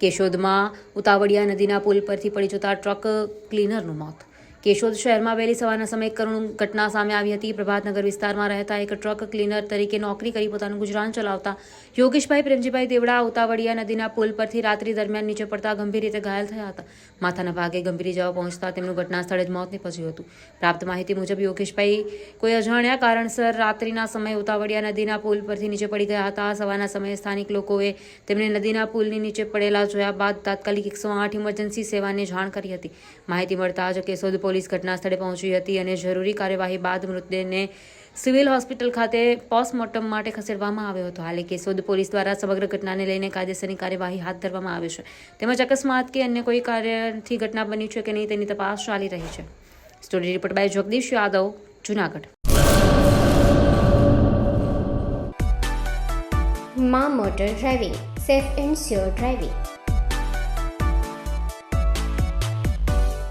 કેશોદમાં ઉતાવળિયા નદીના પુલ પરથી પડી જતા ટ્રક ક્લીનરનું મોત. કેશોદ શહેરમાં વહેલી સવારના સમયે કરુણ ઘટના સામે આવી હતી. પ્રભાતનગર વિસ્તારમાં રહેતા એક ટ્રક ક્લીનર તરીકે નોકરી કરી પોતાનું ગુજરાન ચલાવતા યોગેશભાઈ પ્રેમજીભાઈ દેવડા ઉતાવળિયા નદીના પુલ પરથી રાત્રિ દરમિયાન નીચે પડતા ગંભીર રીતે ઘાયલ થયા હતા. માથાના ભાગે ગંભીર ઇજાઓ પહોંચતા તેમનું ઘટના સ્થળે જ મોત નીપજ્યું હતું. પ્રાપ્ત માહિતી મુજબ યોગેશભાઈ કોઈ અજાણ્યા કારણસર રાત્રિના સમયે ઉતાવળિયા નદીના પુલ પરથી નીચે પડી ગયા હતા. સવારના સમયે સ્થાનિક લોકોએ તેમને નદીના પુલની નીચે પડેલા જોયા બાદ તાત્કાલિક એકસો આઠ ઇમરજન્સી સેવાને જાણ કરી હતી. માહિતી મળતા જ કેશોદ પોલીસ ઘટના સ્થળે પહોંચી હતી અને જરૂરી કાર્યવાહી બાદ મૃતદેહને સિવિલ હોસ્પિટલ ખાતે પોસ્ટમોર્ટમ માટે ખસેડવામાં આવ્યો હતો. હાલે કેશોદ પોલીસ દ્વારા સમગ્ર ઘટનાને લઈને કાયદેસરની કાર્યવાહી હાથ ધરવામાં આવી છે. તેમજ અકસ્માત કે અન્ય કોઈ કાર્યથી ઘટના બની છે કે નહીં તેની તપાસ ચાલી રહી છે. Story report by Jagdish Yadav, Junagadh. મા motor driving, safe and sure driving.